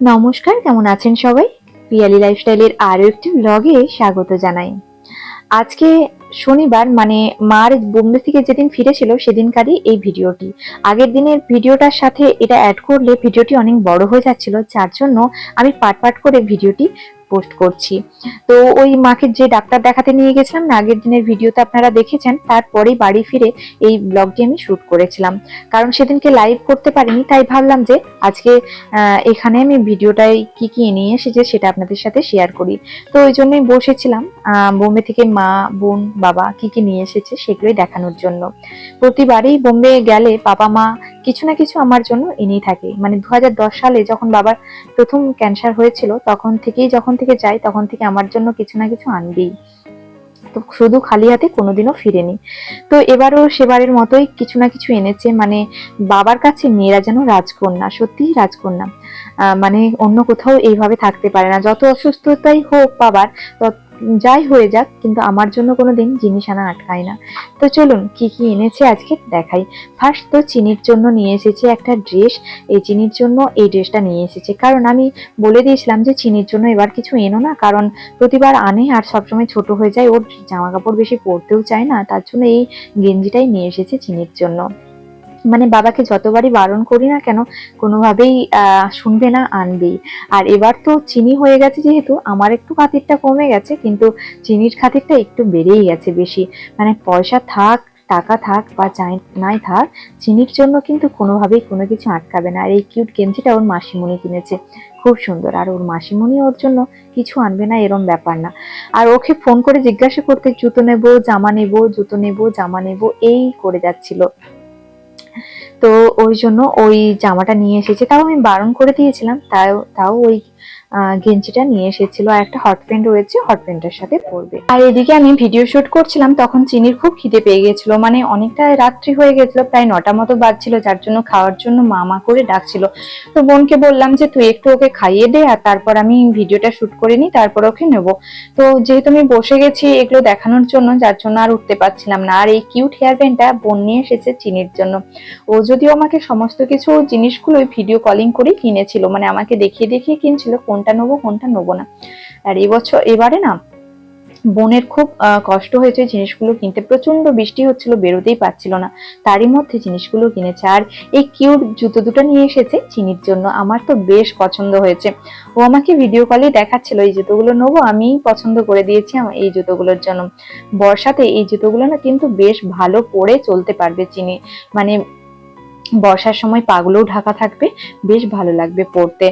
নমস্কার, কেমন আছেন সবাই? পিয়ালি লাইফস্টাইলের আরও একটি ব্লগে স্বাগত জানাই। আজকে শনিবার মানে মার বোম্বে থেকে যেদিন ফিরেছিল, সেদিনকারই এই ভিডিওটি। আগের দিনের ভিডিওটার সাথে এটা অ্যাড করলে ভিডিওটি অনেক বড় হয়ে যাচ্ছিল, যার জন্য আমি পাট পাট করে ভিডিওটি পোস্ট করছি। তো ওই মাকে যে ডাক্তার দেখাতে নিয়ে গেছিলাম, না, আগের দিনের ভিডিওতে আপনারা দেখেছেন, তারপরেই বাড়ি ফিরে এই ব্লগটি আমি শুট করেছিলাম। কারণ সেদিনকে লাইভ করতে পারিনি, তাই ভাবলাম যে আজকে এখানে আমি ভিডিওটাই কি কি নিয়ে এসেছে সেটা আপনাদের সাথে শেয়ার করি। তো ওই জন্যই বসেছিলাম বোম্বে থেকে মা, বোন, বাবা কি কি নিয়ে এসেছে সেগুলোই দেখানোর জন্য। প্রতিবারই বোম্বে গেলে বাবা মা কিছু না কিছু আমার জন্য এনেই থাকে। মানে দু হাজার দশ সালে যখন বাবার প্রথম ক্যান্সার হয়েছিল, তখন থেকেই যখন থেকে যাই, তখন থেকে আমার জন্য কিছু না কিছু আনবেই। তো শুধু খালি হাতে কোনোদিনও ফিরেনি। তো এবারও সেবারের মতোই কিছু না কিছু এনেছে। মানে বাবার কাছে মেয়েরা যেন রাজকন্যা, সত্যিই রাজকন্যা। মানে অন্য কোথাও এইভাবে থাকতে পারে না। যত অসুস্থতাই হোক বাবার, তত- যাই হয়ে যাক, কিন্তু আমার জন্য কোনো দিন জিনিস আনা আটকায় না। তো চলুন, কি কি এনেছে আজকে দেখাই। ফার্স্ট তো চিনির জন্য নিয়ে এসেছে একটা ড্রেস এই চিনির জন্য এই ড্রেসটা নিয়ে এসেছে। কারণ আমি বলে দিয়েছিলাম যে চিনির জন্য এবার কিছু এনো না, কারণ প্রতিবার আনে আর সবসময় ছোট হয়ে যায়। ওর জামা কাপড় বেশি পরতেও চায় না, তার জন্য এই গেঞ্জিটাই নিয়ে এসেছে চিনির জন্য। মানে বাবাকে যতবারই বারণ করি না কেন, কোনোভাবেই শুনবে না, আনবেই। আর এবার তো চিনি হয়ে গেছে যেহেতু, আমার একটু খাতিরটা কমে গেছে, কিন্তু চিনির খাতিরটা একটু বেড়েই গেছে বেশি। মানে পয়সা থাক, টাকা থাক বা চাই, নাই থাক, চিনির জন্য কিন্তু কোনোভাবেই কোনো কিছু আটকাবে না। আর এই কিউট গেঞ্জিটা ওর মাসিমণি কিনেছে। খুব সুন্দর। আর ওর মাসিমণি ওর জন্য কিছু আনবে না, এরম ব্যাপার না। আর ওকে ফোন করে জিজ্ঞাসা করতে, জুতো নেব, জামা নেব, জুতো নেব, জামা নেব, এই করে যাচ্ছিল। তো ওই জন্য ওই জামাটা নিয়ে এসেছে। তাও আমি বারণ করে দিয়েছিলাম, তাও তাও ওই গেঞ্জিটা নিয়ে এসেছিল আর একটা হট প্যান্ট রয়েছে হট প্যান্টের সাথে পরবে। আর এদিকে আমি ভিডিও শুট করছিলাম, তখন চিনির খুব খিদে পেয়ে গেছিল। মানে অনেকটা রাত্রি হয়ে গেছিল, প্রায় নটা মতো বাজছিল, যার জন্য খাওয়ার জন্য মামা করে ডাকছিল। তো বোনকে বললাম যে, তুই একটু ওকে খাইয়ে দে আর তারপর আমি ভিডিওটা শুট করে নিই, তারপর ওকে নেব। তো যেহেতু আমি বসে গেছি এগুলো দেখানোর জন্য, যার জন্য আর উঠতে পারছিলাম না। আর এই কিউট হেয়ার ব্যান্ডটা বোন নিয়ে এসেছে চিনির জন্য। ও যদিও আমাকে সমস্ত কিছু জিনিসগুলোই ভিডিও কলিং করে কিনেছিল মানে আমাকে দেখিয়ে দেখিয়ে কিনছিল কোনটা নেব কোনটা নেব না। আর এবছর এবারে না, বোনের খুব কষ্ট হয়েছে, জিনিসগুলো কিনতে। প্রচণ্ড বৃষ্টি হচ্ছিল, বেরোতেই পারছিল না। তারই মধ্যে জিনিসগুলো কিনেছে। আর এই কিউট জুতো দুটো নিয়ে এসেছে চিনির জন্য। আমার তো বেশ পছন্দ হয়েছে। ও আমাকে ভিডিও কলে দেখাচ্ছিল, এই জুতোগুলো নেব আমি পছন্দ করে দিয়েছি এই জুতোগুলোর জন্য। বর্ষাতে এই জুতোগুলো না কিন্তু বেশ ভালো পরে চলতে পারবে চিনি। মানে বর্ষার সময় পাগুলোও ঢাকা থাকবে, বেশ ভালো লাগবে পরতে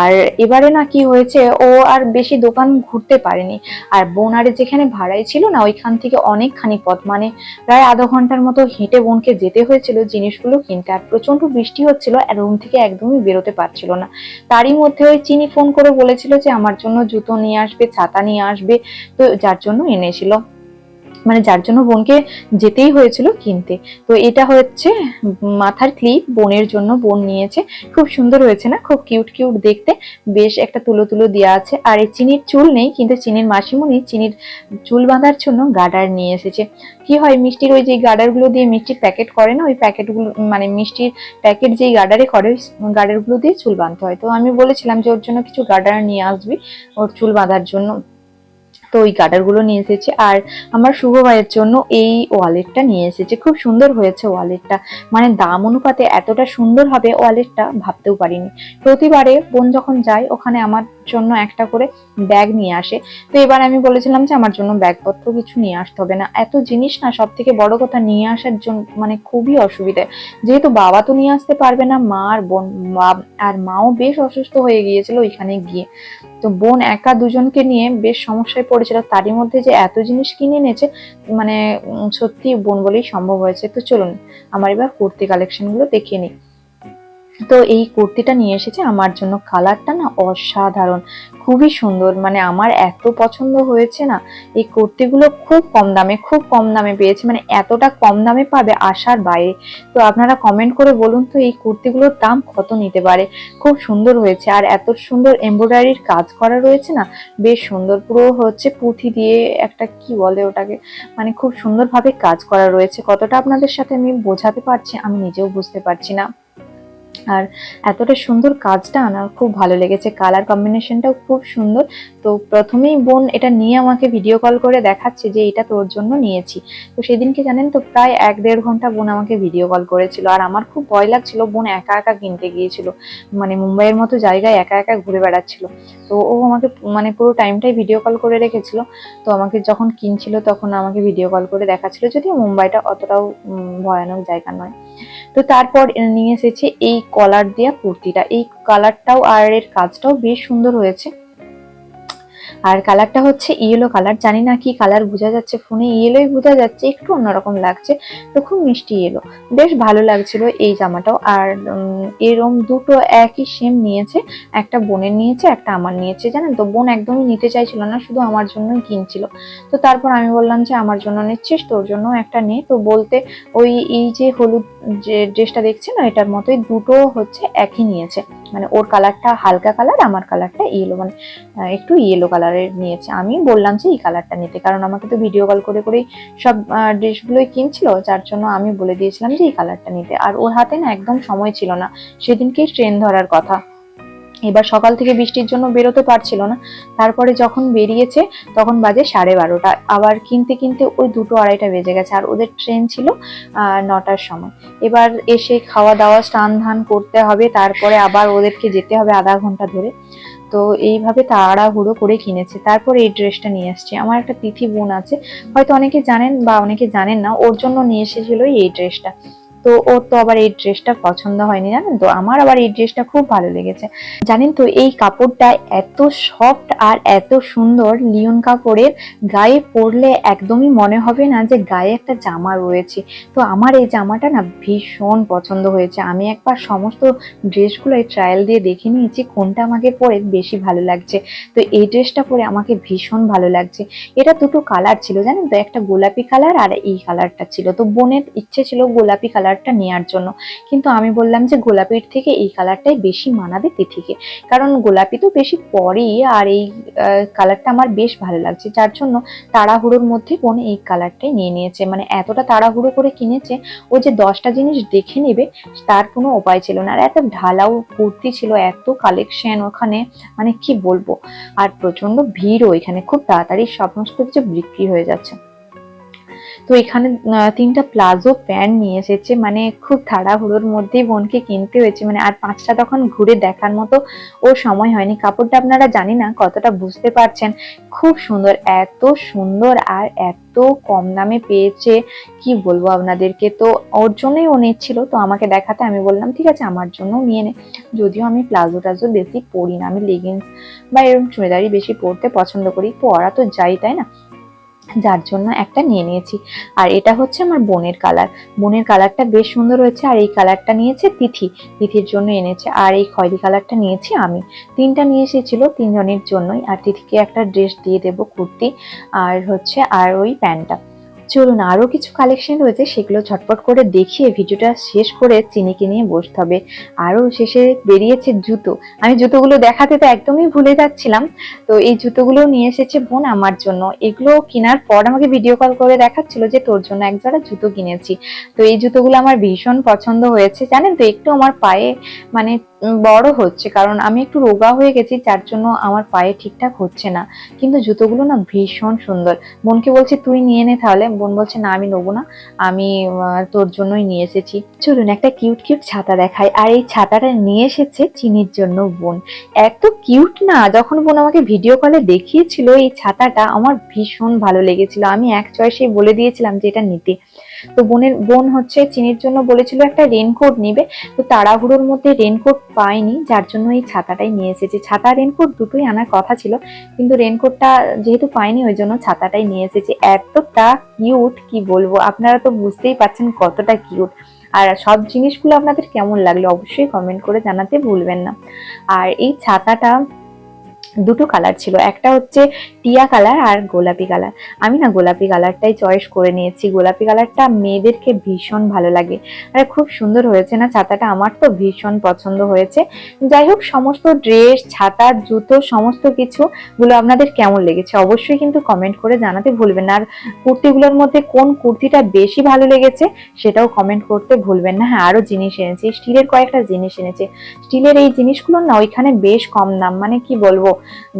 আর এবারে না কি হয়েছে, ও আর বেশি দোকান ঘুরতে পারেনি। আর বোনারে যেখানে ভাড়াই ছিল না, ওইখান থেকে অনেকখানি পথ। মানে প্রায় আধা ঘণ্টার মতো হেঁটে বোনকে যেতে হয়েছিল, জিনিসগুলো কিনতে। আর প্রচণ্ড বৃষ্টি হচ্ছিল, আর রুম থেকে একদমই বেরোতে পারছিল না। তারই মধ্যে ওই চিনি ফোন করে বলেছিল যে, আমার জন্য জুতো নিয়ে আসবে, ছাতা নিয়ে আসবে। তো যার জন্য এনেছিল। মানে যার জন্য বোনকে যেতেই হয়েছিল কিনতে। তো এটা হচ্ছে মাথার ক্লিপ, বোনের জন্য বোন নিয়েছে। খুব সুন্দর হয়েছে না? খুব কিউট কিউট দেখতে। বেশ একটা তুলো তুলো দেওয়া আছে। আর এই চিনির চুল নেই, কিন্তু চিনির মাসিমণি চিনির চুল বাঁধার জন্য গার্ডার নিয়ে এসেছে। কি হয়, মিষ্টির ওই যে গার্ডারগুলো দিয়ে মিষ্টির প্যাকেট করে না? ওই প্যাকেটগুলো মানে মিষ্টির প্যাকেট যেই গার্ডারে করে, ওই গার্ডারগুলো দিয়ে চুল বাঁধতে হয়। তো আমি বলেছিলাম যে ওর জন্য কিছু গার্ডার নিয়ে আসবি, ওর চুল বাঁধার জন্য। তো ওই গার্ডারগুলো নিয়ে এসেছে। আর আমার শুভ ভাইয়ের জন্য এই ওয়ালেটটা নিয়ে এসেছে। খুব সুন্দর হয়েছে ওয়ালেটটা মানে দাম অনুপাতে এতটা সুন্দর হবে ওয়ালেটটা ভাবতেও পারিনি। প্রতিবারে বোন যখন যায়, ওখানে আমার জন্য একটা করে ব্যাগ নিয়ে আসে। তো এবার আমি বলেছিলাম যে, আমার জন্য ব্যাগপত্র কিছু নিয়ে আসতে হবে না। এত জিনিস না সব থেকে বড় কথা নিয়ে আসার জন্য মানে খুবই অসুবিধা। যেহেতু বাবা তো নিয়ে আসতে পারবে না, মা আর বোন আর মাও বেশ অসুস্থ হয়ে গিয়েছিল ওইখানে গিয়ে। তো বোন একা দুজনকে নিয়ে বেশ সমস্যায় পড়েছিল। তারই মধ্যে যে এত জিনিস কিনে এনেছে মানে সত্যি বোন বলেই সম্ভব হয়েছে। তো চলুন, আমার এবার কুর্তি কালেকশনগুলো দেখিয়ে নিই। তো এই কুর্তিটা নিয়ে এসেছে। আমার জন্য কালারটা না অসাধারণ, খুবই সুন্দর। মানে আমার এত পছন্দ হয়েছে না, এই কুর্তিগুলো খুব কম দামে, খুব কম দামে পেয়েছি। মানে এতটা কম দামে পাবে আসার বাইরে। তো আপনারা কমেন্ট করে বলুন তো, এই কুর্তিগুলোর দাম কত নিতে পারে? খুব সুন্দর হয়েছে। আর এত সুন্দর এমব্রয়ডারির কাজ করা রয়েছে না, বেশ সুন্দর। পুরো হচ্ছে পুঁথি দিয়ে একটা কি বলে ওটাকে? মানে খুব সুন্দরভাবে কাজ করা রয়েছে। কতটা আপনাদের সাথে আমি বোঝাতে পারছি, আমি নিজেও বুঝতে পারছি না। আর এতটা সুন্দর কাজটা আমার খুব ভালো লেগেছে। কালার কম্বিনেশনটাও খুব সুন্দর। তো প্রথমেই বোন এটা নিয়ে আমাকে ভিডিও কল করে দেখাচ্ছে যে এটা তোর জন্য নিয়েছি। তো সেদিনকে জানেন তো, প্রায় এক দেড় ঘণ্টা বোন আমাকে ভিডিও কল করেছিল। আর আমার খুব ভয় লাগছিল, বোন একা একা কিনতে গিয়েছিল। মানে মুম্বাইয়ের মতো জায়গায় একা একা ঘুরে বেড়াচ্ছিল। তো ও আমাকে মানে পুরো টাইমটাই ভিডিও কল করে রেখেছিল। তো আমাকে যখন কিনছিল তখন আমাকে ভিডিও কল করে দেখাচ্ছিল। যদিও মুম্বাইটা অতটাও ভয়ানক জায়গা নয়। তো তারপর নিয়ে এসেছে এই কলার দেওয়া কুর্তিটা। এই কালারটাও আর এর কাজটাও বেশ সুন্দর হয়েছে। আর কালারটা হচ্ছে ইয়েলো কালার জানি না কি কালার বোঝা যাচ্ছে ফোনে ইয়েলোই বোঝা যাচ্ছে, একটু অন্যরকম লাগছে। তো খুব মিষ্টি ইয়েলো বেশ ভালো লাগছিল এই জামাটাও। আর এরম দুটো একই সেম নিয়েছে। একটা বোনের নিয়েছে, একটা আমার নিয়েছে। জানেন তো, বোন একদমই নিতে চাইছিল না, শুধু আমার জন্যই কিনছিল। তো তারপর আমি বললাম যে, আমার জন্য নিচ্ছিস, তোর জন্য একটা নে। তো বলতে ওই, এই যে হলুদ যে ড্রেসটা দেখছে না, এটার মতোই দুটো হচ্ছে একই নিয়েছে। মানে ওর কালারটা হালকা কালার আমার কালারটা ইয়েলো মানে একটু ইয়েলো কালারের নিয়েছে। আমি বললাম যে এই কালারটা নিতে, কারণ আমাকে তো ভিডিও কল করে করেই সব ড্রেসগুলোই কিনছিল, যার জন্য আমি বলে দিয়েছিলাম যে এই কালারটা নিতে। আর ওর হাতে না একদম সময় ছিল না। সেদিনকেই ট্রেন ধরার কথা। এবার সকাল থেকে বৃষ্টির জন্য বেরোতে পারছিল না। তারপরে যখন বেরিয়েছে, তখন বাজে সাড়ে বারোটা। আবার কিনতে কিনতে ওই দুটো আড়াইটা বেজে গেছে, আর ওদের ট্রেন ছিল নটার সময়। এবার এসে খাওয়া দাওয়া স্নান ধান করতে হবে, তারপরে আবার ওদেরকে যেতে হবে আধা ঘণ্টা ধরে। তো এইভাবে তাড়াহুড়ো করে কিনেছে। তারপর এই ড্রেসটা নিয়ে আসছে। আমার একটা তিথি বোন আছে, হয়তো অনেকে জানেন বা অনেকে জানেন না, ওর জন্য নিয়ে এসেছিল এই ড্রেসটা। তো ওর তো আবার এই ড্রেসটা পছন্দ হয়নি জানেন তো? আমার আবার এই ড্রেসটা খুব ভালো লেগেছে। জানেন তো, এই কাপড়টা এত সফট আর এত সুন্দর লিওন কাপড়ের গায়ে পরলে একদমই মনে হবে না যে গায়ে একটা জামা রয়েছে। তো আমার এই জামাটা না ভীষণ পছন্দ হয়েছে। আমি একবার সমস্ত ড্রেসগুলো ট্রায়াল দিয়ে দেখে নিয়েছি, কোনটা আমাকে পরে বেশি ভালো লাগছে। তো এই ড্রেসটা পরে আমাকে ভীষণ ভালো লাগছে। এটা দুটো কালার ছিল জানেন তো, একটা গোলাপি কালার আর এই কালারটা ছিল। তো বোনের ইচ্ছে ছিল গোলাপি কালারটা নেওয়ার জন্য। কিন্তু আমি বললাম যে গোলাপির থেকে এই কালারটাই বেশি মানাবে তিথিকে। কারণ গোলাপি তো বেশি পরেই আর এই কালারটা আমার বেশ ভালো লাগছে। যার জন্য তাড়াহুড়োর মধ্যে বোন এই কালারটাই নিয়ে নিয়েছে। মানে এতটা তাড়াহুড়ো করে কিনেছে, ও যে দশটা জিনিস দেখে নেবে, তার কোনো উপায় ছিল না। আর এত ঢালাও কুর্তি ছিল, এত কালেকশন ওখানে মানে কি বলব? আর প্রচণ্ড ভিড়ও এখানে। খুব তাড়াতাড়ি সমস্ত কিছু বিক্রি হয়ে যাচ্ছে। তো এখানে তিনটা প্লাজো প্যান্ট নিয়ে এসেছে। মানে খুব তাড়াহুড়োর মধ্যেই বোনকে কিনতে হয়েছে। মানে আর পাঁচটা তখন ঘুরে দেখার মতো ও সময় হয়নি। কাপড়টা আপনারা জানি না, কতটা বুঝতে পারছেন। খুব সুন্দর, এত সুন্দর আর এত কম দামে পেয়েছে। কি বলব আপনাদেরকে? তো ওর জন্যই ও নিচ্ছিল। তো আমাকে দেখাতে আমি বললাম, ঠিক আছে, আমার জন্য নিয়ে নে। যদিও আমি প্লাজো টাজো বেশি পরি না। আমি লেগিংস বা এরকম চুড়িদারই বেশি পরতে পছন্দ করি। পরা তো যাই, তাই না? যার জন্য একটা নিয়ে নিয়েছি। আর এটা হচ্ছে আমার বোনের কালার। বোনের কালারটা বেশ সুন্দর হয়েছে আর এই কালারটা নিয়েছে তিথি। তিথির জন্য এনেছে। আর এই খয়রি কালারটা নিয়েছি আমি। তিনটা নিয়ে এসেছিল তিনজনের জন্যই। আর তিথিকে একটা ড্রেস দিয়ে দেব কুর্তি। আর হচ্ছে, আর ওই প্যান্টটা। চলুন আরও কিছু কালেকশন রয়েছে, সেগুলো ঝটপট করে দেখিয়ে ভিডিওটা শেষ করে চিনিকে নিয়ে বসতে হবে। আরও শেষে বেরিয়েছে জুতো। আমি জুতোগুলো দেখাতে তো একদমই ভুলে যাচ্ছিলাম। তো এই জুতোগুলো নিয়ে এসেছে বোন আমার জন্য। এগুলো কেনার পর আমাকে ভিডিও কল করে দেখাচ্ছিল যে তোর জন্য এক জোড়া জুতো কিনেছি। তো এই জুতোগুলো আমার ভীষণ পছন্দ হয়েছে। জানেন তো, একটু আমার পায়ে মানে বড় হচ্ছে। কারণ আমি একটু রোগা হয়ে গেছি, যার জন্য আমার পায়ে ঠিকঠাক হচ্ছে না। কিন্তু জুতোগুলো না ভীষণ সুন্দর। বোনকে বলছি, তুই নিয়ে নে তাহলে। বোন বলছে, না, আমি নেব না। আমি তোর জন্যই নিয়ে এসেছি। চলুন, একটা কিউট কিউট ছাতা দেখাই। আর এই ছাতাটা নিয়ে এসেছে চিনির জন্য বোন। এত কিউট না, যখন বোন আমাকে ভিডিও কলে দেখিয়েছিল এই ছাতাটা, আমার ভীষণ ভালো লেগেছিল। আমি এক চয়েসেই বলে দিয়েছিলাম যে এটা নিতে। তো বোনের, বোন হচ্ছে চিনির জন্য বলেছিল একটা রেনকোট নিবে, তো তাড়াহুড়োর মধ্যে রেনকোট পায়নি, যার জন্য এই ছাতাটাই নিয়ে এসেছি। ছাতা রেনকোট দুটোই আনার কথা ছিল, কিন্তু রেনকোটটা যেহেতু পাইনি ওই জন্য ছাতাটাই নিয়ে এসেছি। এতটা কিউট কি বলব? আপনারা তো বুঝতেই পারছেন কতটা কিউট আর সব জিনিসগুলো আপনাদের কেমন লাগল, অবশ্যই কমেন্ট করে জানাতে ভুলবেন না। আর এই ছাতাটা দুটো কালার ছিল। একটা হচ্ছে টিয়া কালার আর গোলাপি কালার আমি না গোলাপি কালারটাই চয়েস করে নিয়েছি। গোলাপি কালারটা মেয়েদেরকে ভীষণ ভালো লাগে। আর খুব সুন্দর হয়েছে না? ছাতাটা আমার তো ভীষণ পছন্দ হয়েছে। যাই হোক, সমস্ত ড্রেস ছাতা, জুতো, সমস্ত কিছু গুলো আপনাদের কেমন লেগেছে অবশ্যই কিন্তু কমেন্ট করে জানাতে ভুলবেন না। আর কুর্তিগুলোর মধ্যে কোন কুর্তিটা বেশি ভালো লেগেছে সেটাও কমেন্ট করতে ভুলবেন না। হ্যাঁ আরও জিনিস এনেছি। স্টিলের কয়েকটা জিনিস এনেছে। স্টিলের এই জিনিসগুলো না ওইখানে বেশ কম দাম। মানে কি বলব?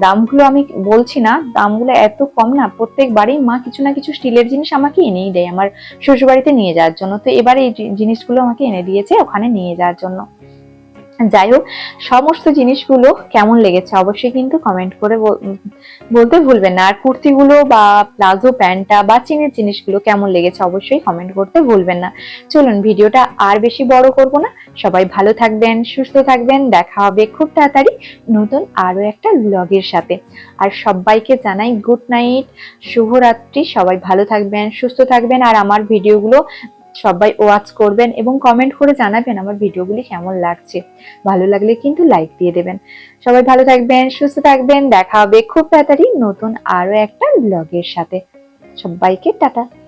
দামগুলো আমি বলছি না, দামগুলো এত কম না, প্রত্যেকবারই মা কিছু না কিছু স্টিলের জিনিস আমাকে এনেই দেয়, আমার শ্বশুরবাড়িতে নিয়ে যাওয়ার জন্য। তো এবার এই জিনিসগুলো আমাকে এনে দিয়েছে ওখানে নিয়ে যাওয়ার জন্য। যাই হোক, সমস্ত জিনিসগুলো কেমন লেগেছে অবশ্যই কিন্তু কমেন্ট করে বল- বলতে ভুলবেন না। আর কুর্তিগুলো বা প্লাজো প্যান্টটা বা চিনের জিনিসগুলো কেমন লেগেছে অবশ্যই কমেন্ট করতে ভুলবেন না। চলুন, ভিডিওটা আর বেশি বড় করব না। সবাই ভালো থাকবেন, সুস্থ থাকবেন। দেখা হবে খুব তাড়াতাড়ি নতুন আরও একটা ব্লগের সাথে। আর সবাইকে জানাই গুড নাইট শুভরাত্রি। সবাই ভালো থাকবেন, সুস্থ থাকবেন। আর আমার ভিডিওগুলো সবাই ওয়াচ করবেন এবং কমেন্ট করে জানাবেন আমার ভিডিওগুলি কেমন লাগছে। ভালো লাগলে কিন্তু লাইক দিয়ে দেবেন। সবাই ভালো থাকবেন, সুস্থ থাকবেন, দেখা হবে খুব তাড়াতাড়ি নতুন আরও একটা ব্লগের সাথে। সবাইকে টাটা।